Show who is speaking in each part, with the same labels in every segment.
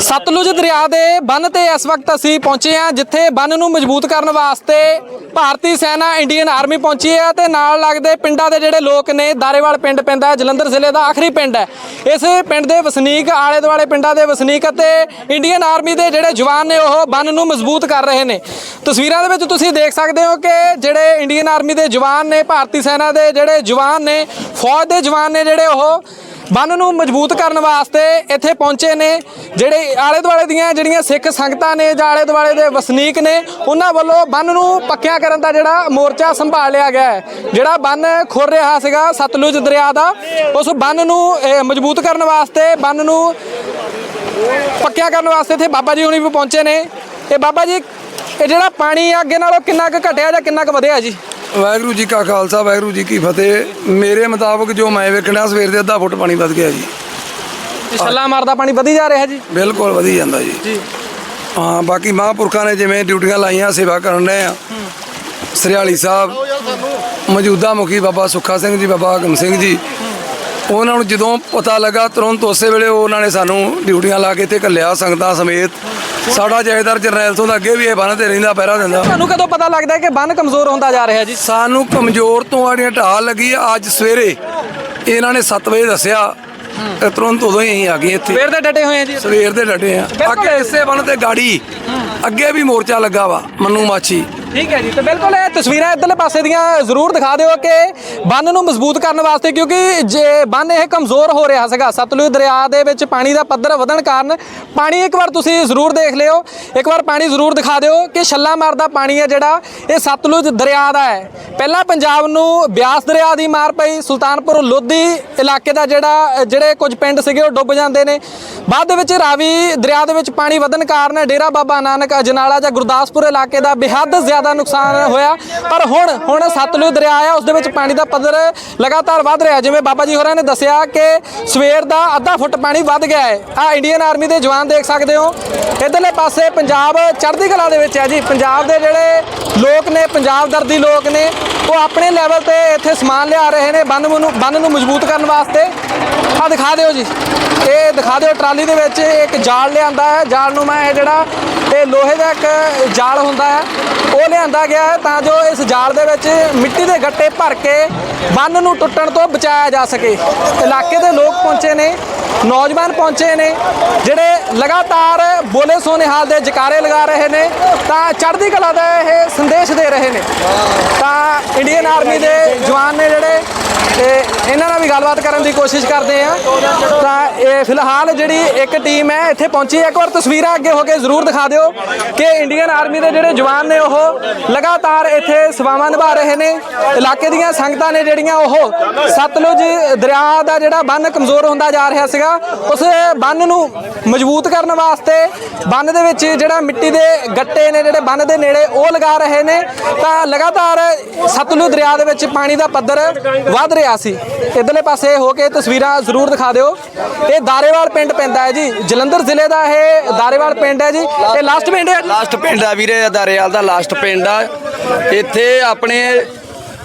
Speaker 1: ਸਤਲੁਜ ਦਰਿਆ ਦੇ ਬੰਨ ਤੇ ਇਸ ਵਕਤ ਅਸੀਂ ਪਹੁੰਚੇ ਹਾਂ, ਜਿੱਥੇ ਬੰਨ ਨੂੰ ਮਜ਼ਬੂਤ ਕਰਨ ਵਾਸਤੇ ਭਾਰਤੀ ਸੈਨਾ ਇੰਡੀਅਨ ਆਰਮੀ ਪਹੁੰਚੀ ਹੈ ਤੇ ਨਾਲ ਲੱਗਦੇ ਪਿੰਡਾਂ ਦੇ ਜਿਹੜੇ ਲੋਕ ਨੇ, ਦਾਰੇਵਾਲ ਪਿੰਡ ਪੈਂਦਾ ਹੈ ਜਲੰਧਰ ਜ਼ਿਲ੍ਹੇ ਦਾ ਆਖਰੀ ਪਿੰਡ ਹੈ। ਇਸ ਪਿੰਡ ਦੇ ਵਸਨੀਕ ਆਲੇ ਦੁਆਲੇ ਪਿੰਡਾਂ ਦੇ ਵਸਨੀਕ ਅਤੇ ਇੰਡੀਅਨ ਆਰਮੀ ਦੇ ਜਿਹੜੇ ਜਵਾਨ ਨੇ, ਉਹ ਬੰਨ ਨੂੰ ਮਜ਼ਬੂਤ ਕਰ ਰਹੇ ਨੇ। ਤਸਵੀਰਾਂ ਦੇ ਵਿੱਚ ਤੁਸੀਂ ਦੇਖ ਸਕਦੇ ਹੋ ਕਿ ਜਿਹੜੇ ਇੰਡੀਅਨ ਆਰਮੀ ਦੇ ਜਵਾਨ ਨੇ, ਭਾਰਤੀ ਸੈਨਾ ਦੇ ਜਿਹੜੇ ਜਵਾਨ ਨੇ, ਫੌਜ ਦੇ ਜਵਾਨ ਨੇ ਜਿਹੜੇ ਉਹ ਬੰਨ ਨੂੰ ਮਜ਼ਬੂਤ ਕਰਨ ਵਾਸਤੇ ਇੱਥੇ ਪਹੁੰਚੇ ਨੇ। ਜਿਹੜੇ ਆਲੇ ਦੁਆਲੇ ਦੀਆਂ ਜਿਹੜੀਆਂ ਸਿੱਖ ਸੰਗਤਾਂ ਨੇ ਜਾਂ ਆਲੇ ਦੁਆਲੇ ਦੇ ਵਸਨੀਕ ਨੇ, ਉਹਨਾਂ ਵੱਲੋਂ ਬੰਨ ਨੂੰ ਪੱਕਿਆ ਕਰਨ ਦਾ ਜਿਹੜਾ ਮੋਰਚਾ ਸੰਭਾਲ ਲਿਆ ਗਿਆ ਹੈ। ਜਿਹੜਾ ਬੰਨ ਖੁਰ ਰਿਹਾ ਸੀਗਾ ਸਤਲੁਜ ਦਰਿਆ ਦਾ, ਉਸ ਬੰਨ ਨੂੰ ਮਜ਼ਬੂਤ ਕਰਨ ਵਾਸਤੇ, ਬੰਨ ਨੂੰ ਪੱਕਿਆ ਕਰਨ ਵਾਸਤੇ ਇੱਥੇ ਬਾਬਾ ਜੀ ਹੁਣੀ ਵੀ ਪਹੁੰਚੇ ਨੇ। ਇਹ ਬਾਬਾ ਜੀ, ਇਹ ਜਿਹੜਾ ਪਾਣੀ ਆ, ਅੱਗੇ ਨਾਲੋਂ ਕਿੰਨਾ ਕੁ ਘਟਿਆ ਜਾਂ ਕਿੰਨਾ ਕੁ ਵਧਿਆ ਜੀ?
Speaker 2: ਵਾਹਿਗੁਰੂ ਜੀ ਕਾ ਖਾਲਸਾ ਵਾਹਿਗੁਰੂ ਜੀ ਕੀ ਫਤਿਹ। ਮੇਰੇ ਮੁਤਾਬਕ ਜੋ ਮੈਂ ਵੇਖਣਾ ਸਵੇਰ ਦੇ ਅੱਧਾ ਫੁੱਟ ਪਾਣੀ ਵੱਧ ਗਿਆ ਜੀ।
Speaker 1: ਇਹ ਛੱਲਾ ਮਾਰਦਾ ਪਾਣੀ ਵਧੀ ਜਾ ਰਿਹਾ ਜੀ?
Speaker 2: ਬਿਲਕੁਲ ਵਧੀ ਜਾਂਦਾ ਜੀ।
Speaker 1: ਜੀ।
Speaker 2: ਹਾਂ ਬਾਕੀ ਮਹਾਂਪੁਰਖਾਂ ਨੇ ਜਿਵੇਂ ਡਿਊਟੀਆਂ ਲਾਈਆਂ ਸੇਵਾ ਕਰਨ ਰਹੇ ਆ। ਸਰਿਆਲੀ ਸਾਹਿਬ ਮੌਜੂਦਾ ਮੁਖੀ ਬਾਬਾ ਸੁੱਖਾ ਸਿੰਘ ਜੀ ਬਾਬਾ ਹਕਮ ਸਿੰਘ ਜੀ। ਉਹਨਾਂ ਨੂੰ ਜਦੋਂ ਪਤਾ ਲੱਗਾ ਤੁਰੰਤ ਉਸੇ ਵੇਲੇ ਉਹਨਾਂ ਨੇ ਸਾਨੂੰ ਡਿਊਟੀਆਂ ਲਾ ਕੇ ਇੱਥੇ ਘੱਲਿਆ ਸੰਗਤਾਂ ਸਮੇਤ। ਸਾਡਾ ਜਥੇਦਾਰ ਜਰਨੈਲ ਤੋਂ ਦਾ ਅੱਗੇ ਵੀ ਇਹ ਬੰਨ ਤੇ ਰਹਿੰਦਾ ਪਹਿਰਾ ਦਿੰਦਾ।
Speaker 1: ਤੁਹਾਨੂੰ ਕਦੋਂ ਪਤਾ ਲੱਗਦਾ ਹੈ ਕਿ ਬੰਨ ਕਮਜ਼ੋਰ ਹੁੰਦਾ ਜਾ ਰਿਹਾ ਜੀ?
Speaker 2: ਸਾਨੂੰ ਕਮਜ਼ੋਰ ਤੋਂ ਆੜੀਆਂ ਢਾਲ ਲੱਗੀ ਆ। ਅੱਜ ਸਵੇਰੇ। ਇਹਨਾਂ ਨੇ 7 ਵਜੇ ਦੱਸਿਆ ਤੇ ਤੁਰੰਤ ਉਦੋਂ ਹੀ ਅਸੀਂ ਆ ਗਏ ਇੱਥੇ।
Speaker 1: ਸਵੇਰ ਦੇ ਡਟੇ ਹੋਏ ਆ ਜੀ?
Speaker 2: ਸਵੇਰ ਦੇ ਡਟੇ ਆ। ਅੱਗੇ ਇਸੇ ਬਣ ਤੇ ਗਾੜੀ ਅੱਗੇ ਵੀ ਮੋਰਚਾ ਲੱਗਾ ਵਾ ਮੰਨੂ ਮਾਛੀ।
Speaker 1: ਠੀਕ ਹੈ ਜੀ, ਤੇ ਬਿਲਕੁਲ ਇਹ ਤਸਵੀਰਾਂ ਇਧਰਲੇ ਪਾਸੇ ਦੀਆਂ ਜ਼ਰੂਰ ਦਿਖਾ ਦਿਓ ਕਿ ਬੰਨ ਨੂੰ ਮਜ਼ਬੂਤ ਕਰਨ ਵਾਸਤੇ ਕਿਉਂਕਿ ਜੇ ਬੰਨ ਇਹ ਕਮਜ਼ੋਰ ਹੋ ਰਿਹਾ ਸੀਗਾ, ਸਤਲੁਜ ਦਰਿਆ ਦੇ ਵਿੱਚ ਪਾਣੀ ਦਾ ਪੱਧਰ ਵਧਣ ਕਾਰਨ ਪਾਣੀ ਇੱਕ ਵਾਰ ਤੁਸੀਂ ਜ਼ਰੂਰ ਦੇਖ ਲਿਓ, ਇੱਕ ਵਾਰ ਪਾਣੀ ਜ਼ਰੂਰ ਦਿਖਾ ਦਿਓ ਕਿ ਛੱਲਾ ਮਾਰਦਾ ਪਾਣੀ ਹੈ ਜਿਹੜਾ, ਇਹ ਸਤਲੁਜ ਦਰਿਆ ਦਾ ਹੈ। ਪਹਿਲਾਂ ਪੰਜਾਬ ਨੂੰ ਬਿਆਸ ਦਰਿਆ ਦੀ ਮਾਰ ਪਈ, ਸੁਲਤਾਨਪੁਰ ਲੋਧੀ ਇਲਾਕੇ ਦਾ ਜਿਹੜਾ, ਜਿਹੜੇ ਕੁਝ ਪਿੰਡ ਸੀਗੇ ਉਹ ਡੁੱਬ ਜਾਂਦੇ ਨੇ। ਬਾਅਦ ਦੇ ਵਿੱਚ ਰਾਵੀ ਦਰਿਆ ਦੇ ਵਿੱਚ ਪਾਣੀ ਵਧਣ ਕਾਰਨ ਡੇਰਾ ਬਾਬਾ ਨਾਨਕ ਅਜਨਾਲਾ ਜਾਂ ਗੁਰਦਾਸਪੁਰ ਇਲਾਕੇ ਦਾ ਬੇਹੱਦ ਜ਼ਿਆਦਾ ਨੁਕਸਾਨ ਹੋਇਆ। ਪਰ ਹੁਣ ਹੁਣ ਸਤਲੁਜ ਦਰਿਆ ਆ, ਉਸ ਦੇ ਵਿੱਚ ਪਾਣੀ ਦਾ ਪੱਧਰ ਲਗਾਤਾਰ ਵੱਧ ਰਿਹਾ। ਜਿਵੇਂ ਬਾਬਾ ਜੀ ਹੋਰਾਂ ਨੇ ਦੱਸਿਆ ਕਿ ਸਵੇਰ ਦਾ ਅੱਧਾ ਫੁੱਟ ਪਾਣੀ ਵੱਧ ਗਿਆ ਹੈ। ਆ ਇੰਡੀਅਨ ਆਰਮੀ ਦੇ ਜਵਾਨ ਦੇਖ ਸਕਦੇ ਹੋ। ਇਧਰਲੇ ਪਾਸੇ ਪੰਜਾਬ ਚੜ੍ਹਦੀ ਕਲਾ ਦੇ ਵਿੱਚ ਹੈ ਜੀ। ਪੰਜਾਬ ਦੇ ਜਿਹੜੇ ਲੋਕ ਨੇ, ਪੰਜਾਬ ਦਰਦੀ ਲੋਕ ਨੇ, ਉਹ ਆਪਣੇ ਲੈਵਲ ਤੇ ਇੱਥੇ ਸਮਾਨ ਲਿਆ ਰਹੇ ਨੇ ਬੰਨ ਨੂੰ ਬੰਨ ਨੂੰ ਮਜ਼ਬੂਤ ਕਰਨ ਵਾਸਤੇ। ਆ ਦਿਖਾ ਦਿਓ ਜੀ। ਇਹ ਦਿਖਾ ਦਿਓ ਟਰਾਲੀ ਦੇ ਵਿੱਚ ਇੱਕ ਜਾਲ ਲਿਆਂਦਾ ਹੈ। ਜਾਲ ਨੂੰ ਮੈਂ ਇਹ ਜਿਹੜਾ ਇਹ ਲੋਹੇ ਦਾ ਇੱਕ ਜਾਲ ਹੁੰਦਾ ਹੈ। ਉਹ ਲਿਆਂਦਾ ਗਿਆ ਹੈ ਤਾਂ ਜੋ ਇਸ ਜਾਲ ਦੇ ਵਿੱਚ ਮਿੱਟੀ ਦੇ ਗੱਟੇ ਭਰ ਕੇ ਬੰਨ ਨੂੰ ਟੁੱਟਣ ਤੋਂ ਬਚਾਇਆ ਜਾ ਸਕੇ। ਇਲਾਕੇ ਦੇ ਲੋਕ ਪਹੁੰਚੇ ਨੇ, ਨੌਜਵਾਨ ਪਹੁੰਚੇ ਨੇ, ਜਿਹੜੇ ਲਗਾਤਾਰ ਬੋਲੇ ਸੋਨੇ ਹਾਲ ਦੇ ਜਕਾਰੇ ਲਗਾ ਰਹੇ ਨੇ ਤਾਂ ਚੜ੍ਹਦੀ ਕਲਾ ਦਾ ਇਹ ਸੰਦੇਸ਼ ਦੇ ਰਹੇ ਨੇ। ਤਾਂ ਇੰਡੀਅਨ ਆਰਮੀ ਦੇ ਜਵਾਨ ਨੇ ਜਿਹੜੇ ਤੇ ਇਹਨਾਂ ਨਾਲ ਵੀ ਗੱਲਬਾਤ ਕਰਨ ਦੀ ਕੋਸ਼ਿਸ਼ ਕਰਦੇ ਆ ਤਾਂ ਇਹ ਫਿਲਹਾਲ ਜਿਹੜੀ ਇੱਕ ਟੀਮ ਹੈ, ਇੱਥੇ ਪਹੁੰਚੀ ਹੈ। ਇੱਕ ਵਾਰ ਤਸਵੀਰਾਂ ਅੱਗੇ ਹੋ ਕੇ ਜ਼ਰੂਰ ਦਿਖਾ ਦਿਓ ਕਿ ਇੰਡੀਅਨ ਆਰਮੀ ਦੇ ਜਿਹੜੇ ਜਵਾਨ ਨੇ, ਉਹ ਲਗਾਤਾਰ ਇੱਥੇ ਸੇਵਾਵਾਂ ਨਿਭਾ ਰਹੇ ਨੇ। ਇਲਾਕੇ ਦੀਆਂ ਸੰਗਤਾਂ ਨੇ ਜਿਹੜੀਆਂ, ਉਹ ਸਤਲੁਜ ਦਰਿਆ ਦਾ ਜਿਹੜਾ ਬੰਨ ਕਮਜ਼ੋਰ ਹੁੰਦਾ ਜਾ ਰਿਹਾ ਸੀਗਾ, ਉਸ ਬੰਨ ਨੂੰ ਮਜ਼ਬੂਤ ਕਰਨ ਵਾਸਤੇ ਬੰਨ ਦੇ ਵਿੱਚ ਜਿਹੜਾ ਮਿੱਟੀ ਦੇ ਗੱਟੇ ਨੇ, ਜਿਹੜੇ ਬੰਨ ਦੇ ਨੇੜੇ, ਉਹ ਲਗਾ ਰਹੇ ਨੇ। ਤਾਂ ਲਗਾਤਾਰ ਸਤਲੁਜ ਦਰਿਆ ਦੇ ਵਿੱਚ ਪਾਣੀ ਦਾ ਪੱਧਰ ਵੱਧ ਰਿਹਾ ਸੀ। ਇਧਰਲੇ ਪਾਸੇ ਹੋ ਕੇ ਤਸਵੀਰਾਂ ਜ਼ਰੂਰ ਦਿਖਾ ਦਿਓ। ਇਹ ਦਾਰੇਵਾਲ ਪਿੰਡ ਪੈਂਦਾ ਹੈ ਜੀ। ਜਲੰਧਰ ਜ਼ਿਲ੍ਹੇ ਦਾ ਇਹ ਦਾਰੇਵਾਲ ਪਿੰਡ ਹੈ ਜੀ। ਇਹ ਲਾਸਟ ਪਿੰਡ ਹੈ।
Speaker 3: ਲਾਸਟ ਪਿੰਡ ਆ ਵੀਰੇ ਦਾਰੇਵਾਲ ਦਾ ਲਾਸਟ ਪਿੰਡ ਆ। ਇੱਥੇ ਆਪਣੇ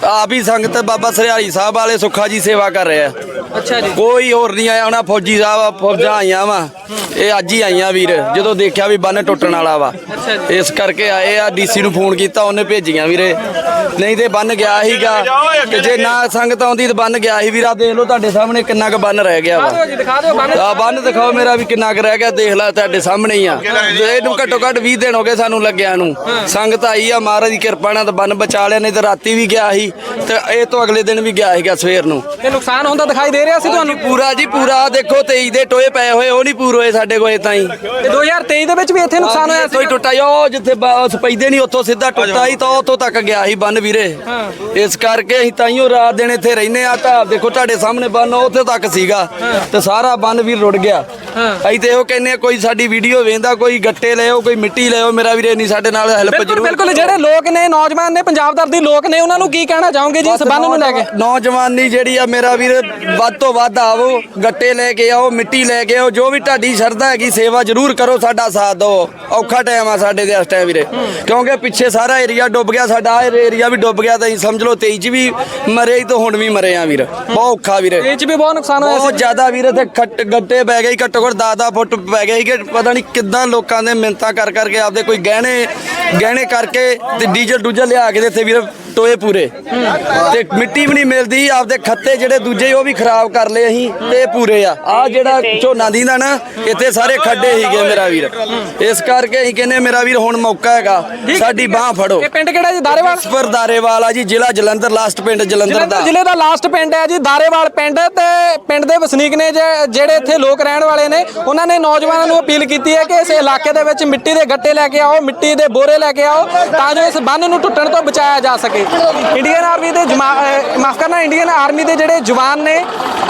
Speaker 3: ਆਪ ਹੀ ਸੰਗਤ ਬਾਬਾ ਸਰਿਆਲੀ ਸਾਹਿਬ ਵਾਲੇ ਸੁੱਖਾ ਜੀ ਸੇਵਾ ਕਰ ਰਿਹਾ
Speaker 1: ਅੱਛਾ ਜੀ।
Speaker 3: ਕੋਈ ਹੋਰ ਨਹੀਂ ਆਇਆ ਉਹਨਾਂ ਫੌਜੀ ਸਾਹਿਬ ਆ, ਫੌਜਾਂ ਆਈਆਂ ਵਾ। ਇਹ ਅੱਜ ਹੀ ਆਈਆਂ ਵੀਰ ਜਦੋਂ ਦੇਖਿਆ ਵੀ ਬੰਨ ਟੁੱਟਣ ਵਾਲਾ ਵਾ। ਇਸ ਕਰਕੇ ਆਏ ਆ ਡੀਸੀ ਨੂੰ ਫੋਨ ਕੀਤਾ ਉਹਨੇ ਭੇਜੀਆਂ ਵੀਰੇ। ਨਹੀਂ ਤੇ ਬੰਨ ਗਿਆ ਸੀਗਾ। ਤੇ ਜੇ ਨਾ ਸੰਗਤ ਆਉਂਦੀ ਤਾਂ ਬੰਨ ਗਿਆ ਸੀ ਵੀਰਾ। ਦੇਖ ਲਓ ਤੁਹਾਡੇ ਸਾਹਮਣੇ ਕਿੰਨਾ ਕੁ ਬੰਨ ਰਹਿ ਗਿਆ ਵਾ।
Speaker 1: ਦਿਖਾ ਦਿਓ ਬੰਨ।
Speaker 3: ਆ ਬੰਨ ਦਿਖਾਓ ਮੇਰਾ ਵੀ ਕਿੰਨਾ ਕੁ ਰਹਿ ਗਿਆ ਦੇਖ ਲੈ ਤੁਹਾਡੇ ਸਾਹਮਣੇ ਹੀ ਆ। ਤੇ ਇਹਨੂੰ ਘੱਟੋ ਘੱਟ 20 ਦਿਨ ਹੋ ਗਏ ਸਾਨੂੰ ਲੱਗਿਆ ਨੂੰ। ਸੰਗਤ ਆਈ ਆ ਮਹਾਰਾਜ ਦੀ ਕਿਰਪਾ ਨਾਲ ਤਾਂ ਬੰਨ ਬਚਾ ਲਿਆ ਨਹੀਂ ਤਾਂ ਰਾਤੀ ਵੀ ਗਿਆ ਸੀ ਤੇ ਇਹ ਤੋਂ ਅਗਲੇ ਦਿਨ ਵੀ ਗਿਆ ਸੀਗਾ ਸਵੇਰ ਨੂੰ।
Speaker 1: ਇਹ ਨੁਕਸਾਨ ਹੁੰਦਾ ਦਿਖਾਈ ਦੇ ਰਿਹਾ ਸੀ ਤੁਹਾਨੂੰ?
Speaker 3: ਪੂਰਾ ਜੀ ਪੂਰਾ ਦੇਖੋ 23 ਦੇ ਟੋਏ ਪਏ ਹੋਏ ਉਹ ਨਹੀਂ ਪੂਰੇ ਹੋਏ ਸਾਡੇ ਕੋਲ ਤਾਂ ਹੀ।
Speaker 1: ਤੇ 2023 ਦੇ ਵਿੱਚ ਵੀ ਇੱਥੇ ਨੁਕਸਾਨ ਹੋਇਆ
Speaker 3: ਹੀ
Speaker 1: ਸੀ
Speaker 3: ਟੁੱਟਾ ਜੀ, ਉਹ ਜਿੱਥੇ ਬ- ਸਪੈਦੇ ਨਹੀਂ ਉੱਥੋਂ ਸਿੱਧਾ ਟੁੱਟਾ ਹੀ ਤਾਂ ਉੱਥੋਂ ਤੱਕ ਗਿਆ ਸੀ ਬੰਨ ਵੀਰੇ। ਇਸ ਕਰਕੇ ਅਸੀਂ ਤਾਈਓ ਰਾਤ ਦਿਨ ਇੱਥੇ ਰਹਿੰਦੇ ਆ ਤਾਂ ਦੇਖੋ ਤੁਹਾਡੇ ਸਾਹਮਣੇ ਬੰਨ ਉੱਥੇ ਤੱਕ ਸੀਗਾ। ਤੇ ਸਾਰਾ ਬੰਨ ਵੀ ਰੁੜ ਗਿਆ। ਅਸੀਂ ਤੇ ਇਹੋ ਕਹਿੰਨੇ ਕੋਈ ਸਾਡੀ ਵੀਡੀਓ ਵੇਂਦਾ ਕੋਈ ਗੱਟੇ ਲਿਓ ਕੋਈ ਮਿੱਟੀ ਲਿਓ ਮੇਰਾ ਵੀਰੇ ਨਹੀਂ ਸਾਡੇ ਨਾਲ ਹੈਲਪ
Speaker 1: ਬਿਲਕੁਲ
Speaker 3: ਜ਼ਰੂਰ
Speaker 1: ਬਿਲਕੁਲ ਜਿਹੜੇ ਲੋਕ ਨੇ ਨੌਜਵਾਨ ਨੇ ਪੰਜਾਬ ਦਰਦੀ ਲੋਕ ਨੇ ਉਹਨਾਂ ਨੂੰ ਕੀ ਕਹਿਣਾ ਚਾਹੋਗੇ ਜੀ ਇਸ ਬੰਨ ਨੂੰ ਲੈ ਕੇ?
Speaker 3: ਨੌਜਵਾਨੀ ਜਿਹੜੀ ਆ ਮੇਰਾ ਵੀਰ ਵੱਧ ਵੱਧ ਤੋਂ ਵੱਧ ਆਵੋ ਗੱਟੇ ਲੈ ਕੇ ਆਓ ਮਿੱਟੀ ਲੈ ਕੇ ਆਓ ਜੋ ਵੀ ਤੁਹਾਡੀ ਸ਼ਰਧਾ ਹੈਗੀ ਸੇਵਾ ਜ਼ਰੂਰ ਕਰੋ ਸਾਡਾ ਸਾਥ ਦਿਓ। ਔਖਾ ਟਾਈਮ ਆ ਸਾਡੇ ਦੇ ਇਸ ਟਾਈਮ ਵੀਰੇ। ਕਿਉਂਕਿ ਪਿੱਛੇ ਸਾਰਾ ਏਰੀਆ ਡੁੱਬ ਗਿਆ ਸਾਡਾ ਏਰੀਆ ਵੀ ਡੁੱਬ ਗਿਆ ਤਾਂ ਸਮਝ ਲਓ 23 ਚ ਵੀ ਮਰੇ ਹੀ ਤਾਂ ਹੁਣ ਵੀ ਮਰੇ ਆ ਵੀਰ। ਬਹੁਤ ਔਖਾ ਵੀਰੇ।
Speaker 1: ਇਹ ਚ ਵੀ ਬਹੁਤ ਨੁਕਸਾਨ ਹੋਇਆ
Speaker 3: ਬਹੁਤ ਜ਼ਿਆਦਾ ਵੀਰੇ ਤੇ ਖੱਟ ਗੱਟੇ ਪੈ ਗਏ ਘੱਟੋ ਘੱਟ 10 ਫੁੱਟ ਪੈ ਗਏ ਕਿ ਪਤਾ ਨਹੀਂ ਕਿੱਦਾਂ ਲੋਕਾਂ ਦੇ ਮਿੰਤਾ ਕਰ ਕਰਕੇ ਆਪਦੇ ਕੋਈ ਗਹਿਣੇ ਗਹਿਣੇ ਕਰਕੇ ਤੇ ਡੀਜ਼ਲ ਡੂਜਲ ਲਿਆ ਕੇ ਤੇ ਇੱਥੇ ਵੀਰੇ ਟੋਏ ਪੂਰੇ। ਤੇ ਮਿੱਟੀ ਵੀ ਨਹੀਂ ਮਿਲਦੀ ਆਪਦੇ ਖੱਤੇ ਜਿਹੜੇ ਦੂਜੇ ਉਹ ਵੀ ਖਰਾਬ ਕਰ ਲਏ ਅਸੀਂ ਤੇ ਪੂਰੇ ਆ। ਆ ਜਿਹੜਾ ਝੋਨਾ ਦੀਂਦਾ ਨਾ ਇੱਥੇ ਸਾਰੇ ਖੱਡੇ ਹੀਗੇ ਮੇਰਾ ਵੀਰ। ਇਸ ਕਰਕੇ ਅਸੀਂ ਕਹਿੰਦੇ ਮੇਰਾ ਵੀਰ ਹੁਣ ਮੌਕਾ ਹੈਗਾ। ਸਾਡੀ ਬਾਹ ਫੜੋ।
Speaker 1: ਇਹ ਪਿੰਡ ਕਿਹੜਾ ਜੀ? ਦਾਰੇਵਾਲ
Speaker 3: ਸਪਰਦਾਰੇਵਾਲ ਆ ਜੀ ਜ਼ਿਲ੍ਹਾ ਜਲੰਧਰ ਲਾਸਟ ਪਿੰਡ ਜਲੰਧਰ ਦਾ।
Speaker 1: ਜ਼ਿਲ੍ਹੇ ਦਾ ਲਾਸਟ ਪਿੰਡ ਹੈ ਜੀ ਦਾਰੇਵਾਲ ਪਿੰਡ। ਤੇ ਪਿੰਡ ਦੇ ਵਸਨੀਕ ਨੇ ਜਿਹੜੇ ਇੱਥੇ ਲੋਕ ਰਹਿਣ ਵਾਲੇ ਨੇ ਉਹਨਾਂ ਨੇ ਨੌਜਵਾਨਾਂ ਨੂੰ ਅਪੀਲ ਕੀਤੀ ਹੈ ਕਿ ਇਸ ਇਲਾਕੇ ਦੇ ਵਿੱਚ ਮਿੱਟੀ ਦੇ ਗੱਟੇ ਲੈ ਕੇ ਆਓ ਮਿੱਟੀ ਦੇ ਬੋਰੇ ਲੈ ਕੇ ਆਓ ਤਾਂ ਜੋ ਇਸ ਬੰਨ ਨੂੰ ਟੁੱਟਣ ਤੋਂ ਬਚਾਇਆ ਜਾ ਸਕੇ। ਇੰਡੀਅਨ ਆਰਮੀ ਦੇ ਮਾਫ ਕਰਨਾ ਇੰਡੀਅਨ ਆਰਮੀ ਦੇ ਜਿਹੜੇ ਜਵਾਨ ਨੇ,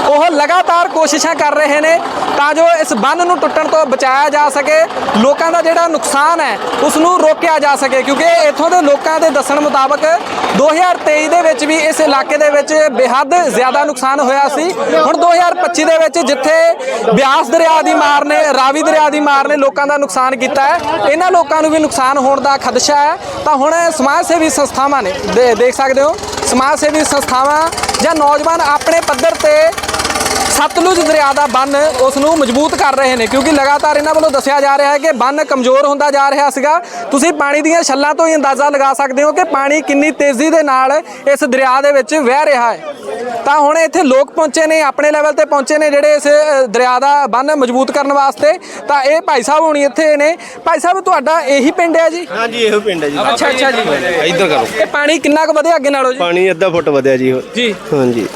Speaker 1: ਉਹ ਲਗਾਤਾਰ ਕੋਸ਼ਿਸ਼ਾਂ ਕਰ ਰਹੇ ਨੇ ਤਾਂ ਜੋ ਇਸ ਬੰਨ ਨੂੰ ਟੁੱਟਣ ਤੋਂ ਬਚਾਇਆ ਜਾ ਸਕੇ, ਲੋਕਾਂ ਦਾ ਜਿਹੜਾ ਨੁਕਸਾਨ ਹੈ ਉਸ ਨੂੰ ਰੋਕਿਆ ਜਾ ਸਕੇ, ਕਿਉਂਕਿ ਇੱਥੋਂ ਦੇ ਲੋਕਾਂ ਦੇ ਦੱਸਣ ਮੁਤਾਬਕ 2023 ਦੇ ਵਿੱਚ ਵੀ ਇਸ ਇਲਾਕੇ ਦੇ ਵਿੱਚ ਬੇਹੱਦ ਜ਼ਿਆਦਾ ਨੁਕਸਾਨ ਹੋਇਆ ਸੀ। ਹੁਣ 2025 ਦੇ ਵਿੱਚ ਜਿੱਥੇ ਬਿਆਸ ਦਰਿਆ ਦੀ ਮਾਰ ਨੇ, ਰਾਵੀ ਦਰਿਆ ਦੀ ਮਾਰ ਨੇ ਲੋਕਾਂ ਦਾ ਨੁਕਸਾਨ ਕੀਤਾ ਹੈ, ਇਹਨਾਂ ਲੋਕਾਂ ਨੂੰ ਵੀ ਨੁਕਸਾਨ ਹੋਣ ਦਾ ਖਦਸ਼ਾ ਹੈ। ਤਾਂ ਹੁਣ ਸਮਾਜ ਸੇਵੀ ਸੰਸਥਾਵਾਂ ਨੇ ਦੇ- ਦੇਖ ਸਕਦੇ ਹੋ ਸਮਾਜ ਸੇਵੀ ਸੰਸਥਾਵਾਂ ਜਾਂ ਨੌਜਵਾਨ ਆਪਣੇ ਪੱਧਰ ਤੇ ਸਤਲੁਜ ਦਰਿਆ ਦਾ ਬੰਨ ਉਸ ਨੂੰ ਮਜ਼ਬੂਤ ਕਰ ਰਹੇ ਨੇ ਕਿਉਂਕਿ ਲਗਾਤਾਰ ਇਹਨਾਂ ਵੱਲੋਂ ਦੱਸਿਆ ਜਾ ਰਿਹਾ ਹੈ ਕਿ ਬੰਨ ਕਮਜ਼ੋਰ ਹੁੰਦਾ ਜਾ ਰਿਹਾ ਸੀਗਾ। ਤੁਸੀਂ ਪਾਣੀ ਦੀਆਂ ਛੱਲਾਂ ਤੋਂ ਹੀ ਅੰਦਾਜ਼ਾ ਲਗਾ ਸਕਦੇ ਹੋ ਕਿ ਪਾਣੀ ਕਿੰਨੀ ਤੇਜ਼ੀ ਦੇ ਨਾਲ ਇਸ ਦਰਿਆ ਦੇ ਵਿੱਚ ਵਹਿ ਰਿਹਾ ਹੈ। ਤਾਂ ਹੁਣ ਇੱਥੇ ਲੋਕ ਪਹੁੰਚੇ ਨੇ ਆਪਣੇ ਲੈਵਲ ਤੇ ਪਹੁੰਚੇ ਨੇ ਜਿਹੜੇ ਇਸ ਦਰਿਆ ਦਾ ਬੰਨ ਮਜ਼ਬੂਤ ਕਰਨ ਵਾਸਤੇ। ਤਾਂ ਇਹ ਭਾਈ ਸਾਹਿਬ ਹੁਣੀ ਇੱਥੇ ਨੇ। ਭਾਈ ਸਾਹਿਬ ਤੁਹਾਡਾ ਇਹੀ ਪਿੰਡ ਹੈ ਜੀ?
Speaker 4: ਹਾਂਜੀ ਇਹੋ ਪਿੰਡ ਹੈ ਜੀ।
Speaker 1: ਅੱਛਾ ਅੱਛਾ ਜੀ।
Speaker 4: ਇੱਧਰ ਕਰੋ।
Speaker 1: ਇਹ ਪਾਣੀ ਕਿੰਨਾ ਕੁ ਵਧਿਆ ਅੱਗੇ ਨਾਲੋਂ ਜੀ?
Speaker 4: ਪਾਣੀ ਅੱਧਾ ਫੁੱਟ ਵਧਿਆ ਜੀ।
Speaker 1: ਜੀ।
Speaker 4: ਹਾਂਜੀ।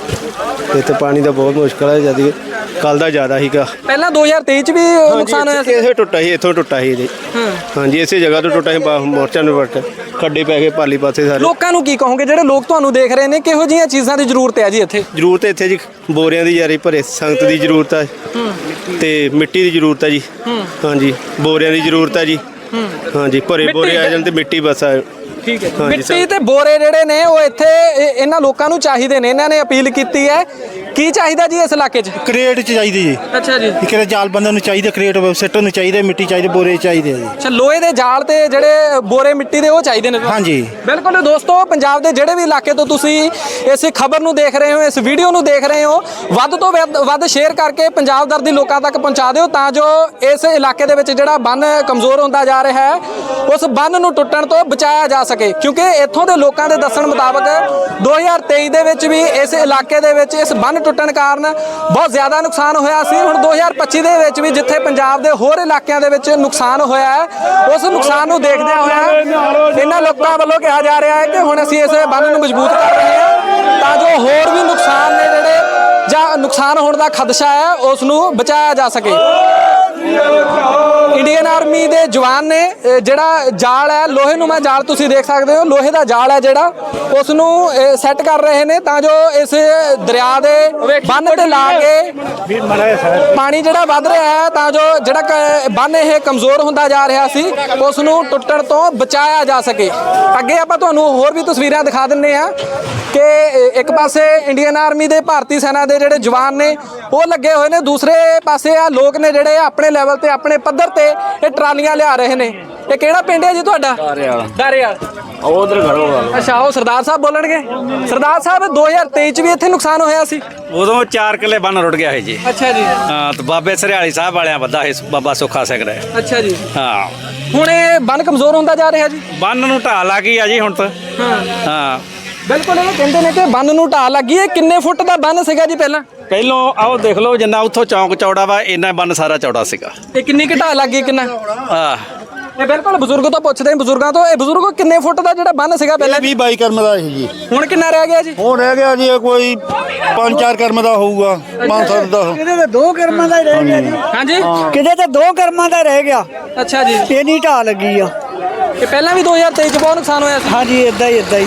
Speaker 4: ਇੱਥੇ ਪਾਣੀ ਦਾ ਬਹੁਤ ਮੁਸ਼ਕਲ ਹੈ ਜਦ ਕੱਲ ਦਾ ਜ਼ਿਆਦਾ ਸੀਗਾ।
Speaker 1: ਪਹਿਲਾਂ 2023 ਚ ਵੀ ਨੁਕਸਾਨ ਹੋਇਆ ਸੀ
Speaker 4: ਇਹ ਟੁੱਟਾ ਸੀ ਇੱਥੋਂ ਟੁੱਟਾ ਸੀ ਇਹਦੇ। ਹਾਂਜੀ ਇਸੇ ਜਗ੍ਹਾ ਤੋਂ ਟੁੱਟਾ ਸੀ ਬਾ- ਮੋਰਚਾ ਨੂੰ ਵੱਟ ਖੱਡੇ ਪੈ ਗਏ ਪਾਲੀ ਪਾਸੇ ਸਾਰੇ।
Speaker 1: ਲੋਕਾਂ ਨੂੰ ਕੀ ਕਹੋਗੇ? ਜਿਹੜੇ ਲੋਕ ਤੁਹਾਨੂੰ ਦੇਖ ਰਹੇ ਨੇ ਕਿਹੋ ਜਿਹੀਆਂ ਚੀਜ਼ਾਂ ਦੀ ਜ਼ਰੂਰਤ ਹੈ ਜੀ ਇੱਥੇ?
Speaker 4: ਜ਼ਰੂਰਤ ਇੱਥੇ ਜੀ ਬੋਰਿਆਂ ਦੀ ਯਾਰੀ ਭਰੇ ਸੰਗਤ ਦੀ ਜ਼ਰੂਰਤ ਹੈ। ਤੇ ਮਿੱਟੀ ਦੀ ਜ਼ਰੂਰਤ ਹੈ ਜੀ। ਹਾਂਜੀ ਬੋਰਿਆਂ ਦੀ ਜ਼ਰੂਰਤ ਹੈ ਜੀ। ਹਾਂਜੀ ਭਰੇ
Speaker 1: ਮਿੱਟੀ
Speaker 4: ਬੋਰੇ ਆ ਜਾਣ ਤੇ ਮਿੱਟੀ ਬਸ ਆ।
Speaker 1: ਠੀਕ ਹੈ ਮਿੱਟੀ ਤੇ ਬੋਰੇ ਜਿਹੜੇ ਨੇ ਉਹ ਇੱਥੇ ਇਹ- ਇਹਨਾਂ ਲੋਕਾਂ ਨੂੰ ਚਾਹੀਦੇ ਨੇ। ਇਹਨਾਂ ਨੇ ਅਪੀਲ ਕੀਤੀ ਹੈ ਕੀ ਚਾਹੀਦਾ ਜੀ ਇਸ ਇਲਾਕੇ 'ਚ?
Speaker 5: ਕ੍ਰੇਟ ਚ ਚਾਹੀਦੀ ਜੀ।
Speaker 1: ਅੱਛਾ ਜੀ।
Speaker 5: ਕਿਹੜੇ ਜਾਲ ਬੰਦਨ ਨੂੰ ਚਾਹੀਦੇ ਕ੍ਰੇਟ ਸਿੱਟਣ ਨੂੰ ਚਾਹੀਦੇ ਮਿੱਟੀ ਚਾਹੀਦੀ ਬੋਰੇ ਚਾਹੀਦੇ ਆ ਜੀ।
Speaker 1: ਅੱਛਾ ਲੋਹੇ ਦੇ ਜਾਲ ਤੇ ਜਿਹੜੇ ਬੋਰੇ ਮਿੱਟੀ ਦੇ ਉਹ ਚਾਹੀਦੇ ਨੇ?
Speaker 5: ਹਾਂਜੀ।
Speaker 1: ਬਿਲਕੁਲ ਦੋਸਤੋ ਪੰਜਾਬ ਦੇ ਜਿਹੜੇ ਵੀ ਇਲਾਕੇ ਤੋਂ ਤੁਸੀਂ ਇਸ ਖਬਰ ਨੂੰ ਦੇਖ ਰਹੇ ਹੋ ਇਸ ਵੀਡੀਓ ਨੂੰ ਦੇਖ ਰਹੇ ਹੋ ਵੱਧ ਤੋਂ ਵੱਧ- ਵੱਧ ਸ਼ੇਅਰ ਕਰਕੇ ਪੰਜਾਬ ਦਰਦੀ ਲੋਕਾਂ ਤੱਕ ਪਹੁੰਚਾ ਦਿਓ ਤਾਂ ਜੋ ਇਸ ਇਲਾਕੇ ਦੇ ਵਿੱਚ ਜਿਹੜਾ ਬੰਨ ਕਮਜ਼ੋਰ ਹੁੰਦਾ ਜਾ ਰਿਹਾ ਹੈ ਉਸ ਬੰਨ ਨੂੰ ਟੁੱਟਣ ਤੋਂ ਬਚਾਇਆ ਜਾ ਸਕੇ। ਕਿਉਂਕਿ ਇੱਥੋਂ ਦੇ ਲੋਕਾਂ ਦੇ ਦੱਸਣ ਮੁਤਾਬਕ 2023 ਦੇ ਵਿੱਚ ਵੀ ਇਸ ਇਲਾਕੇ ਦੇ ਵਿੱਚ ਇਸ ਬੰਨ ਟੁੱਟਣ ਕਾਰਨ ਬਹੁਤ ਜ਼ਿਆਦਾ ਨੁਕਸਾਨ ਹੋਇਆ ਸੀ। ਹੁਣ 2025 ਦੇ ਵਿੱਚ ਵੀ ਜਿੱਥੇ ਪੰਜਾਬ ਦੇ ਹੋਰ ਇਲਾਕਿਆਂ ਦੇ ਵਿੱਚ ਨੁਕਸਾਨ ਹੋਇਆ ਹੈ, ਉਸ ਨੁਕਸਾਨ ਨੂੰ ਦੇਖਦਿਆਂ ਹੋਇਆ ਇਹਨਾਂ ਲੋਕਾਂ ਵੱਲੋਂ ਕਿਹਾ ਜਾ ਰਿਹਾ ਹੈ ਕਿ ਹੁਣ ਅਸੀਂ ਇਸ ਬੰਨ ਨੂੰ ਮਜ਼ਬੂਤ ਕਰ ਰਹੇ ਹਾਂ ਤਾਂ ਜੋ ਹੋਰ ਵੀ ਨੁਕਸਾਨ ਨੇ ਜਿਹੜੇ ਜਾਂ ਨੁਕਸਾਨ ਹੋਣ ਦਾ ਖਦਸ਼ਾ ਹੈ, ਉਸ ਨੂੰ ਬਚਾਇਆ ਜਾ ਸਕੇ। ਇੰਡੀਅਨ ਆਰਮੀ ਦੇ ਜਵਾਨ ਨੇ ਜਿਹੜਾ ਜਾਲ ਹੈ ਲੋਹੇ ਨੂੰ ਮੈਂ ਜਾਲ ਤੁਸੀਂ ਦੇਖ ਸਕਦੇ ਹੋ ਲੋਹੇ ਦਾ ਜਾਲ ਹੈ ਜਿਹੜਾ ਉਸ ਨੂੰ ਸੈੱਟ ਕਰ ਰਹੇ ਨੇ ਤਾਂ ਜੋ ਇਸ ਦਰਿਆ ਦੇ ਬੰਨ ਤੇ ਲਾ ਕੇ ਪਾਣੀ ਜਿਹੜਾ ਵੱਧ ਰਿਹਾ ਹੈ ਤਾਂ ਜੋ ਜਿਹੜਾ ਕ- ਬੰਨ ਇਹ ਕਮਜ਼ੋਰ ਹੁੰਦਾ ਜਾ ਰਿਹਾ ਸੀ ਉਸ ਨੂੰ ਟੁੱਟਣ ਤੋਂ ਬਚਾਇਆ ਜਾ ਸਕੇ। ਅੱਗੇ ਆਪਾਂ ਤੁਹਾਨੂੰ ਹੋਰ ਵੀ ਤਸਵੀਰਾਂ ਦਿਖਾ ਦਿੰਨੇ ਆ ਕਿ ਇੱਕ ਪਾਸੇ ਇੰਡੀਅਨ ਆਰਮੀ ਦੇ ਭਾਰਤੀ ਸੈਨਾ ਦੇ ਜਿਹੜੇ ਜਵਾਨ ਨੇ ਉਹ ਲੱਗੇ ਹੋਏ ਨੇ ਦੂਸਰੇ ਪਾਸੇ ਆ ਲੋਕ ਨੇ ਜਿਹੜੇ ਆਪਣੇ ਲੈਵਲ ਤੇ ਆਪਣੇ ਪੱਧਰ ਤੇ ਇਹ ਟਰਾਲੀਆਂ ਲਿਆ ਰਹੇ ਨੇ। ਇਹ ਕਿਹੜਾ ਪਿੰਡ ਹੈ ਜੀ ਤੁਹਾਡਾ? ਦਾਰੇਵਾਲ
Speaker 3: ਉਧਰ ਕਰੋ
Speaker 1: ਅੱਛਾ ਉਹ ਸਰਦਾਰ ਸਾਹਿਬ ਬੋਲਣਗੇ? ਸਰਦਾਰ ਸਾਹਿਬ 2023 ਚ ਵੀ ਇੱਥੇ ਨੁਕਸਾਨ ਹੋਇਆ ਸੀ?
Speaker 6: ਉਦੋਂ 4 ਕਿੱਲੇ ਬੰਨ ਰੁੜ ਗਿਆ ਹੈ ਜੀ।
Speaker 1: ਅੱਛਾ ਜੀ।
Speaker 6: ਹਾਂ ਤੇ ਬਾਬੇ ਸਰਿਆਲੀ ਸਾਹਿਬ ਵਾਲਿਆਂ ਵੱਧਾ ਹੈ ਬਾਬਾ ਸੁੱਖਾ ਸਿੰਘ ਦਾ।
Speaker 1: ਅੱਛਾ ਜੀ।
Speaker 6: ਹਾਂ।
Speaker 1: ਹੁਣ ਇਹ ਬੰਨ ਕਮਜ਼ੋਰ ਹੁੰਦਾ ਜਾ ਰਿਹਾ ਜੀ?
Speaker 6: ਬੰਨ ਨੂੰ ਢਾਹ ਲੱਗ ਗਈ ਆ ਜੀ ਹੁਣ ਤਾਂ।
Speaker 1: ਹਾਂ।
Speaker 6: ਹਾਂ।
Speaker 1: ਬਿਲਕੁਲ ਇਹ ਕਹਿੰਦੇ ਨੇ ਕਿ ਬੰਨ ਨੂੰ ਢਾਹ ਲੱਗੀ ਹੈ। ਕਿੰਨੇ ਫੁੱਟ ਦਾ ਬੰਨ ਸੀਗਾ ਜੀ ਪਹਿਲਾਂ?
Speaker 6: ਪਹਿਲੋਂ ਆਓ ਦੇਖ ਲਓ ਜਿੰਨਾ ਉੱਥੋਂ ਚੌਂਕ ਚੌੜਾ ਵਾ ਇੰਨਾ ਬੰਨ ਸਾਰਾ ਚੌੜਾ ਸੀਗਾ।
Speaker 1: ਇਹ ਕਿੰਨੀ ਘਟਾ ਲੱਗੀ ਕਿੰਨਾ?
Speaker 6: ਆ
Speaker 1: ਇਹ ਬਿਲਕੁਲ ਬਜ਼ੁਰਗ ਤੋਂ ਪੁੱਛਦੇ ਹਾਂ ਬਜ਼ੁਰਗਾਂ ਤੋਂ। ਇਹ ਬਜ਼ੁਰਗੋ ਕਿੰਨੇ ਫੁੱਟ ਦਾ ਜਿਹੜਾ ਬੰਨ ਸੀਗਾ ਪਹਿਲਾਂ?
Speaker 5: 20 22 ਕਰਮ ਦਾ ਸੀ ਜੀ।
Speaker 1: ਹੁਣ ਕਿੰਨਾ ਰਹਿ ਗਿਆ ਜੀ?
Speaker 5: ਹੁਣ ਰਹਿ ਗਿਆ ਜੀ ਇਹ ਕੋਈ 5-4 ਕਰਮ ਦਾ ਹੋਊਗਾ 5-7 ਦਾ।
Speaker 7: ਕਿਤੇ ਤੇ ਦੋ ਕਰਮਾਂ ਦਾ ਹੀ ਰਹਿ ਗਿਆ ਜੀ।
Speaker 1: ਹਾਂਜੀ।
Speaker 7: ਕਿਤੇ ਤੇ ਦੋ ਕਰਮਾਂ ਦਾ ਰਹਿ ਗਿਆ।
Speaker 1: ਅੱਛਾ ਜੀ।
Speaker 7: ਇੰਨੀ ਢਾਹ ਲੱਗੀ ਆ।
Speaker 1: ਇਹ ਪਹਿਲਾਂ ਵੀ 2023 ਚ ਬਹੁਤ ਨੁਕਸਾਨ ਹੋਇਆ ਸੀ?
Speaker 7: ਹਾਂਜੀ ਇਦਾਂ ਹੀ ਇਦਾਂ ਹੀ।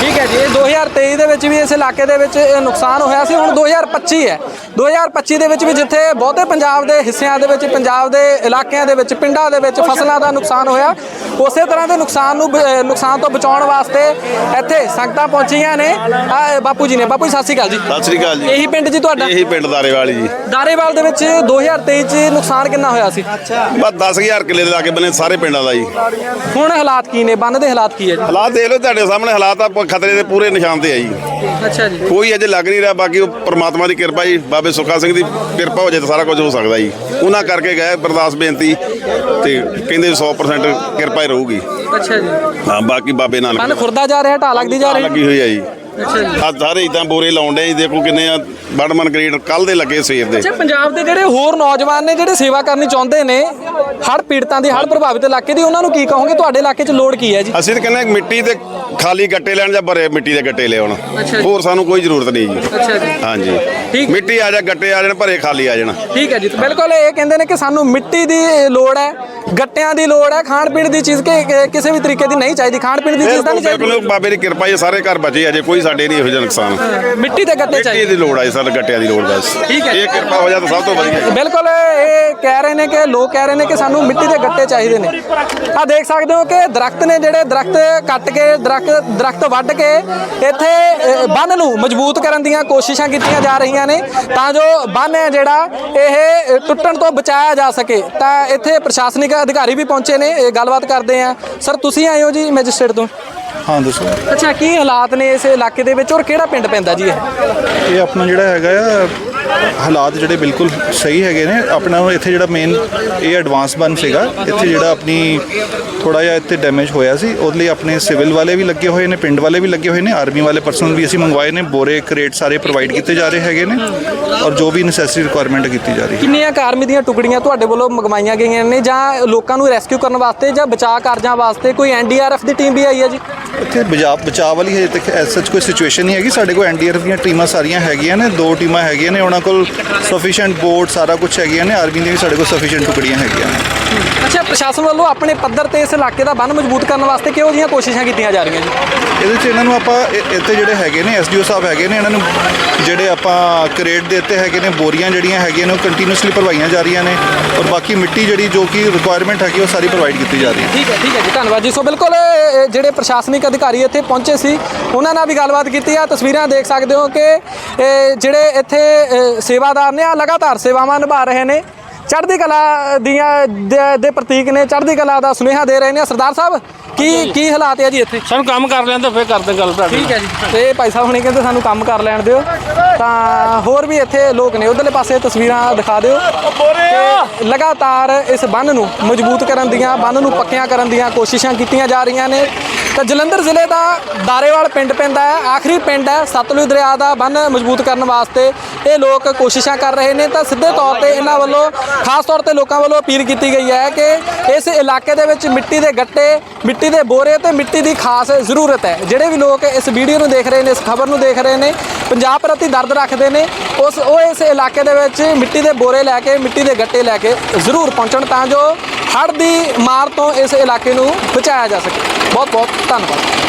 Speaker 1: ਠੀਕ ਹੈ ਜੀ ਇਹ 2023 ਦੇ ਵਿੱਚ ਵੀ ਇਸ ਇਲਾਕੇ ਦੇ ਵਿੱਚ ਇਹ ਨੁਕਸਾਨ ਹੋਇਆ ਸੀ ਹੁਣ 2025 ਹੈ। 2025 ਦੇ ਵਿੱਚ ਵੀ ਜਿੱਥੇ ਬਹੁਤੇ ਪੰਜਾਬ ਦੇ ਹਿੱਸਿਆਂ ਦੇ ਵਿੱਚ ਪੰਜਾਬ ਦੇ ਇਲਾਕਿਆਂ ਦੇ ਵਿੱਚ ਪਿੰਡਾਂ ਦੇ ਵਿੱਚ ਫਸਲਾਂ ਦਾ ਨੁਕਸਾਨ ਹੋਇਆ ਉਸੇ ਤਰ੍ਹਾਂ ਦੇ ਨੁਕਸਾਨ ਨੂੰ ਨੁਕਸਾਨ ਤੋਂ ਬਚਾਉਣ ਵਾਸਤੇ ਇੱਥੇ ਸੰਗਤਾਂ ਪਹੁੰਚੀਆਂ ਨੇ। ਬਾਪੂ ਜੀ ਨੇ ਬਾਪੂ ਜੀ ਸਤਿ ਸ਼੍ਰੀ ਅਕਾਲ ਜੀ।
Speaker 8: ਸਤਿ ਸ੍ਰੀ ਅਕਾਲ ਜੀ।
Speaker 1: ਇਹੀ ਪਿੰਡ ਜੀ ਤੁਹਾਡਾ?
Speaker 8: ਇਹੀ ਪਿੰਡ ਦਾਰੇਵਾਲ ਜੀ।
Speaker 1: ਦਾਰੇਵਾਲ ਦੇ ਵਿੱਚ 2023 ਚ ਨੁਕਸਾਨ ਕਿੰਨਾ ਹੋਇਆ ਸੀ?
Speaker 8: ਬਸ 10000 ਕਿੱਲੇ ਦੇ ਲਾਗੇ ਬਨੇ ਸਾਰੇ ਪਿੰਡਾਂ ਦਾ ਜੀ।
Speaker 1: ਹੁਣ ਹਾਲਾਤ ਕੀ ਨੇ? ਬੰਨ ਦੇ ਹਾਲਾਤ ਕੀ ਹੈ ਜੀ?
Speaker 8: ਹਾਲਾਤ ਦੇਖ ਲਓ ਤੁਹਾਡੇ ਸਾਹਮਣੇ ਹਾਲਾਤ ਆ ਖਤਰੇ ਦੇ ਪੂਰੇ ਨਿਸ਼ਾਨ ਤੇ ਆ ਜੀ।
Speaker 1: ਅੱਛਾ ਜੀ।
Speaker 8: ਕੋਈ ਅਜੇ ਲੱਗ ਨਹੀਂ ਰਿਹਾ ਬਾਕੀ ਉਹ ਪ੍ਰਮਾਤਮਾ ਦੀ ਕਿਰਪਾ ਜੀ ਬਾਬੇ ਸੁੱਖਾ ਸਿੰਘ ਦੀ ਕਿਰਪਾ ਹੋ ਜਾਏ ਤਾਂ ਸਾਰਾ ਕੁਝ ਹੋ ਸਕਦਾ ਜੀ। ਉਹਨਾਂ ਕਰਕੇ ਗਏ ਬਰਦਾਸ ਬੇਨਤੀ ਤੇ ਕਹਿੰਦੇ 100% ਕਿਰਪਾ ਹੀ ਰਹੂਗੀ।
Speaker 1: ਅੱਛਾ ਜੀ।
Speaker 8: ਹਾਂ ਬਾਕੀ ਬਾਬੇ
Speaker 1: ਬੰਨ
Speaker 8: ਨਾਨਕ
Speaker 1: ਖੁਰਦਾ ਜਾ ਰਿਹਾ ਢਾਹ ਲੱਗਦੀ ਜਾ ਰਹੀ?
Speaker 8: ਲੱਗੀ ਹੋਈ ਆ ਜੀ।
Speaker 1: ਅੱਛਾ ਜੀ।
Speaker 8: ਆ ਸਾਰੇ ਇਦਾਂ ਬੋਰੇ ਲਾਉਣ ਡੇ ਜੀ ਦੇਖੋ ਕਿੰਨੇ ਆ ਬੜਮਨ ਗ੍ਰੇਡ ਕੱਲ ਦੇ ਲੱਗੇ ਸਵੇਰ ਦੇ।
Speaker 1: ਅੱਛਾ ਪੰਜਾਬ ਦੇ ਜਿਹੜੇ ਹੋਰ ਨੌਜਵਾਨ ਨੇ ਜਿਹੜੇ ਸੇਵਾ ਕਰਨੀ ਚਾਹੁੰਦੇ ਨੇ ਹੜ੍ਹ ਪੀੜਤਾਂ ਦੀ ਹੜ੍ਹ ਪ੍ਰਭਾਵਿਤ ਇਲਾਕੇ ਦੀ ਉਹਨਾਂ ਨੂੰ ਕੀ ਕਹੋਗੇ? ਤੁਹਾਡੇ ਇਲਾਕੇ 'ਚ ਲੋੜ ਕੀ ਹੈ ਜੀ?
Speaker 8: ਅਸੀਂ ਤਾਂ ਕਹਿੰਦੇ ਹਾਂ ਮਿੱਟੀ ਦੇ ਖਾਲੀ ਗੱਟੇ ਲੈਣ ਜਾਂ ਭਰੇ ਮਿੱਟੀ ਦੇ ਗੱਟੇ ਲਿਆਉਣ। ਹੋਰ ਸਾਨੂੰ ਕੋਈ ਜ਼ਰੂਰਤ ਨਹੀਂ ਜੀ।
Speaker 1: ਅੱਛਾ ਜੀ।
Speaker 8: ਹਾਂਜੀ।
Speaker 1: ਠੀਕ।
Speaker 8: ਮਿੱਟੀ ਆ ਜਾ ਗੱਟੇ ਆ ਜਾਣ ਭਰੇ ਖਾਲੀ ਆ ਜਾਣ
Speaker 1: ਠੀਕ ਹੈ ਜੀ ਤੇ ਬਿਲਕੁਲ ਇਹ ਕਹਿੰਦੇ ਨੇ ਕਿ ਸਾਨੂੰ ਮਿੱਟੀ ਦੀ ਲੋੜ ਹੈ ਗੱਟਿਆਂ ਦੀ ਲੋੜ ਹੈ ਖਾਣ ਪੀਣ ਦੀ ਚੀਜ਼ ਕਿ ਕਿ ਕਿਸੇ ਵੀ ਤਰੀਕੇ ਦੀ ਨਹੀਂ ਚਾਹੀਦੀ ਖਾਣ ਪੀਣ ਦੀ ਚੀਜ਼ ਤਾਂ ਨਹੀਂ ਚਾਹੀਦੀ
Speaker 8: ਬਿਲਕੁਲ ਬਾਬੇ ਦੀ ਕਿਰਪਾ ਹੈ ਸਾਰੇ ਘਰ ਬਚੇ ਅਜੇ ਕੋਈ ਸਾਡੇ ਨਹੀਂ ਇਹੋ ਜਿਹਾ ਨੁਕਸਾਨ
Speaker 1: ਮਿੱਟੀ ਦੇ ਗੱਟੇ
Speaker 8: ਮਿੱਟੀ
Speaker 1: ਚਾਹੀਦੇ
Speaker 8: ਦੀ ਲੋੜ ਆ ਸਾਡੇ ਗੱਟਿਆਂ ਦੀ ਲੋੜ ਬਸ
Speaker 1: ਠੀਕ ਹੈ।
Speaker 8: ਇਹ ਕਿਰਪਾ ਹੋ ਜਾ ਤਾਂ ਸਭ ਤੋਂ ਵਧੀਆ ਜੀ।
Speaker 1: ਬਿਲਕੁਲ ਇਹ ਕਹਿ ਰਹੇ ਨੇ ਕਿ ਲੋਕ ਕਹਿ ਰਹੇ ਨੇ ਕਿ ਸਾਨੂੰ ਮਿੱਟੀ ਦੇ ਗੱਟੇ ਚਾਹੀਦੇ ਨੇ ਆ ਦੇਖ ਸਕਦੇ ਹੋ ਕਿ ਦਰਖਤ ਨੇ ਜਿਹੜੇ ਦਰਖਤ ਕੱਟ ਕੇ ਦਰਖਤ ਦਰਖਤ ਵੱਢ ਕੇ ਇੱਥੇ ਅ, ਬੰਨ ਨੂੰ ਮਜ਼ਬੂਤ ਕਰਨ ਦੀਆਂ ਕੋਸ਼ਿਸ਼ਾਂ ਕੀਤੀਆਂ ਜਾ ਰਹੀਆਂ ਨੇ ਤਾਂ ਜੋ ਬੰਨ ਹੈ ਜਿਹੜਾ ਇਹ ਟੁੱਟਣ ਤੋਂ ਬਚਾਇਆ ਜਾ ਸਕੇ। ਤਾਂ ਇੱਥੇ ਪ੍ਰਸ਼ਾਸਨਿਕ ਅਧਿਕਾਰੀ ਵੀ ਪਹੁੰਚੇ ਨੇ ਇਹ ਗੱਲਬਾਤ ਕਰਦੇ ਆ। ਸਰ ਤੁਸੀਂ ਆਏ ਹੋ ਜੀ ਮੈਜਿਸਟ੍ਰੇਟ ਤੋਂ?
Speaker 5: ਹਾਂ ਦੱਸੋ।
Speaker 1: ਅੱਛਾ ਕੀ ਹਾਲਾਤ ਨੇ ਇਸ ਇਲਾਕੇ ਦੇ ਵਿੱਚ ਔਰ ਕਿਹੜਾ ਪਿੰਡ ਪੈਂਦਾ ਜੀ ਇਹ?
Speaker 5: ਇਹ ਆਪਣਾ ਜਿਹੜਾ ਹੈਗਾ ਆ ਹਾਲਾਤ ਜਿਹੜੇ ਬਿਲਕੁਲ ਸਹੀ ਹੈਗੇ ਨੇ। ਆਪਣਾ ਇੱਥੇ ਜਿਹੜਾ ਮੇਨ ਇਹ ਐਡਵਾਂਸ ਬਨ ਸੀਗਾ ਇੱਥੇ ਜਿਹੜਾ ਆਪਣੀ ਥੋੜਾ ਜਿਹਾ ਇੱਥੇ ਡੈਮੇਜ ਹੋਇਆ ਸੀ ਉਹਦੇ ਲਈ ਆਪਣੇ ਸਿਵਲ ਵਾਲੇ ਵੀ ਲੱਗੇ ਹੋਏ ਨੇ ਪਿੰਡ ਵਾਲੇ ਵੀ ਲੱਗੇ ਹੋਏ ਨੇ ਆਰਮੀ ਵਾਲੇ ਪਰਸਨਲ ਵੀ ਅਸੀਂ ਮੰਗਵਾਏ ਨੇ ਬੋਰੇ ਕਰੇਟ ਸਾਰੇ ਪ੍ਰੋਵਾਈਡ ਕੀਤੇ ਜਾ ਰਹੇ ਹੈਗੇ ਨੇ ਔਰ ਜੋ ਵੀ ਨੈਸੈਸਰੀ ਰਿਕੁਆਇਰਮੈਂਟ ਕੀਤੀ ਜਾ ਰਹੀ ਹੈ।
Speaker 1: ਕਿੰਨੀਆਂ ਕੁ ਆਰਮੀ ਦੀਆਂ ਟੁਕੜੀਆਂ ਤੁਹਾਡੇ ਵੱਲੋਂ ਮੰਗਵਾਈਆਂ ਗਈਆਂ ਨੇ ਜਾਂ ਲੋਕਾਂ ਨੂੰ ਰੈਸਕਿਊ ਕਰਨ ਵਾਸਤੇ ਜਾਂ ਬਚਾਅ ਕਾਰਜਾਂ ਵਾਸਤੇ ਕੋਈ ਐਨਡੀਆਰਐਫ ਦੀ ਟੀਮ ਵੀ ਆਈ ਹੈ ਜੀ?
Speaker 5: ਇੱਥੇ ਬਚਾਅ ਬਚਾਅ ਵਾਲੀ ਹਜੇ ਤੱਕ ਐਸ ਸੱਚ ਕੋਈ ਸਿਚੁਏਸ਼ਨ ਨਹੀਂ ਹੈਗੀ। ਸਾਡੇ ਕੋਲ ਐਨਡੀਆਰਐਫ ਦੀਆਂ ਟੀਮਾਂ ਸਾਰੀਆਂ ਹੈਗੀਆਂ ਨੇ ਦੋ ਟੀਮਾਂ ਹੈਗੀਆਂ ਨੇ ਉਹਨਾਂ ਕੋਲ ਸਫੀਸ਼ੀਐਂਟ ਬੋਰਡ ਸਾਰਾ ਕੁਝ ਹੈਗੀਆਂ ਨੇ ਆਰਮੀ ਦੀਆਂ ਵੀ ਸਾਡੇ ਕੋਲ ਸਫੀਸ਼ੀਐਂਟ ਟੁਕੜੀਆਂ ਹੈਗੀਆਂ ਨੇ।
Speaker 1: ਅੱਛਾ ਪ੍ਰਸ਼ਾਸਨ ਵੱਲੋਂ ਆਪਣੇ ਪੱਧਰ ਤੇ ਇਸ ਇਲਾਕੇ ਦਾ ਬੰਨ ਮਜ਼ਬੂਤ ਕਰਨ ਵਾਸਤੇ ਕਿਹੋ ਜਿਹੀਆਂ ਕੋਸ਼ਿਸ਼ਾਂ ਕੀਤੀਆਂ ਜਾ ਰਹੀਆਂ ਜੀ?
Speaker 5: ਇਹਦੇ 'ਚ ਇਹਨਾਂ ਨੂੰ ਆਪਾਂ ਇ- ਇੱਥੇ ਜਿਹੜੇ ਹੈਗੇ ਨੇ ਐਸਡੀਓ ਸਾਹਿਬ ਹੈਗੇ ਨੇ ਇਹਨਾਂ ਨੂੰ ਜਿਹੜੇ ਆਪਾਂ ਕਰੇਟ ਦੇ ਉੱਤੇ ਹੈਗੇ ਨੇ ਬੋਰੀਆਂ ਜਿਹੜੀਆਂ ਹੈਗੀਆਂ ਨੇ ਉਹ ਕੰਟੀਨਿਊਸਲੀ ਭਰਵਾਈਆਂ ਜਾ ਰਹੀਆਂ ਨੇ ਔਰ ਬਾਕੀ ਮਿੱਟੀ ਜਿਹੜੀ ਜੋ ਕਿ ਰਿਕੁਆਇਰਮੈਂਟ ਹੈਗੀ ਉਹ ਸਾਰੀ ਪ੍ਰੋਵਾਈਡ ਕੀਤੀ ਜਾ ਰਹੀ ਹੈ।
Speaker 1: ਠੀਕ ਹੈ ਠੀਕ ਹੈ ਜੀ ਧੰਨਵਾਦ ਜੀ। ਸੋ ਬਿਲਕੁਲ ਇਹ- ਇਹ ਜਿਹੜੇ ਪ੍ਰਸ਼ਾਸਨਿਕ ਅਧਿਕਾਰੀ ਇੱਥੇ ਪਹੁੰਚੇ ਸੀ ਉਹਨਾਂ ਨਾਲ ਵੀ ਗੱਲਬਾਤ ਕੀਤੀ ਆ। ਤਸਵੀਰਾਂ ਦੇਖ ਸਕਦੇ ਹੋ ਕਿ ਇਹ ਜਿਹੜੇ ਇੱਥੇ ਅ, ਸੇਵਾਦਾਰ ਨੇ ਆ ਲਗਾਤਾਰ ਸੇਵਾਵਾਂ ਨਿਭਾ ਰਹੇ ਨੇ। ਚੜ੍ਹਦੀ ਕਲਾ ਦੀਆਂ ਦੇ- ਪ੍ਰਤੀਕ ਨੇ ਚੜ੍ਹਦੀ ਕਲਾ ਦਾ ਸੁਨੇਹਾ ਦੇ ਰਹੇ ਨੇ। ਸਰਦਾਰ ਸਾਹਿਬ ਕੀ ਕੀ ਹਾਲਾਤ ਹੈ ਜੀ ਇੱਥੇ?
Speaker 6: ਸਾਨੂੰ ਕੰਮ ਕਰ ਲੈਣ ਤਾਂ ਫੇਰ ਕਰਦੇ ਗੱਲ ਤੁਹਾਡੀ।
Speaker 1: ਠੀਕ ਹੈ ਜੀ। ਤੇ ਭਾਈ ਸਾਹਿਬ ਹੁਣੇ ਕਹਿੰਦੇ ਸਾਨੂੰ ਕੰਮ ਕਰ ਲੈਣ ਦਿਓ। ਤਾਂ ਹੋਰ ਵੀ ਇੱਥੇ ਲੋਕ ਨੇ ਉਧਰਲੇ ਪਾਸੇ ਤਸਵੀਰਾਂ ਦਿਖਾ ਦਿਓ। ਤੇ ਲਗਾਤਾਰ ਇਸ ਬੰਨ ਨੂੰ ਮਜ਼ਬੂਤ ਕਰਨ ਦੀਆਂ ਬੰਨ ਨੂੰ ਪੱਕਿਆਂ ਕਰਨ ਦੀਆਂ ਕੋਸ਼ਿਸ਼ਾਂ ਕੀਤੀਆਂ ਜਾ ਰਹੀਆਂ ਨੇ। ਤਾਂ ਜਲੰਧਰ ਜ਼ਿਲ੍ਹੇ ਦਾ ਦਾਰੇਵਾਲ ਪਿੰਡ ਪੈਂਦਾ ਹੈ। ਆਖਰੀ ਪਿੰਡ ਹੈ ਸਤਲੁਜ ਦਰਿਆ ਦਾ ਬੰਨ ਮਜ਼ਬੂਤ ਕਰਨ ਵਾਸਤੇ। ਇਹ ਲੋਕ ਕੋਸ਼ਿਸ਼ਾਂ ਕਰ ਰਹੇ ਨੇ ਤਾਂ ਸਿੱਧੇ ਤੌਰ ਤੇ ਇਹਨਾਂ ਵੱਲੋਂ, ਖਾਸ ਤੌਰ ਤੇ ਲੋਕਾਂ ਵੱਲੋਂ ਅਪੀਲ ਕੀਤੀ ਗਈ ਹੈ ਕਿ ਇਸ ਇਲਾਕੇ ਦੇ ਵਿੱਚ ਮਿੱਟੀ ਦੇ ਗੱਟੇ, ਮਿੱਟੀ ਦੇ ਬੋਰੇ ਤੇ ਮਿੱਟੀ ਦੀ ਖਾਸ ਜ਼ਰੂਰਤ ਹੈ। ਜਿਹੜੇ ਵੀ ਲੋਕ ਇਸ ਵੀਡੀਓ ਨੂੰ ਦੇਖ ਰਹੇ ਨੇ, ਇਸ ਖਬਰ ਨੂੰ ਦੇਖ ਰਹੇ ਨੇ, ਪੰਜਾਬ ਪ੍ਰਤੀ ਦਰਦ ਰੱਖਦੇ ਨੇ, ਉਸ ਉਹ ਇਸ ਇਲਾਕੇ ਦੇ ਵਿੱਚ ਮਿੱਟੀ ਦੇ ਬੋਰੇ ਲੈ ਕੇ, ਮਿੱਟੀ ਦੇ ਗੱਟੇ ਲੈ ਕੇ ਜ਼ਰੂਰ ਪਹੁੰਚਣ ਤਾਂ ਜੋ ਹੜ੍ਹ ਦੀ ਮਾਰ ਤੋਂ ਇਸ ਇਲਾਕੇ ਨੂੰ ਬਚਾਇਆ ਜਾ ਸਕੇ। ਬਹੁਤ ਬਹੁਤ ਧੰਨਵਾਦ।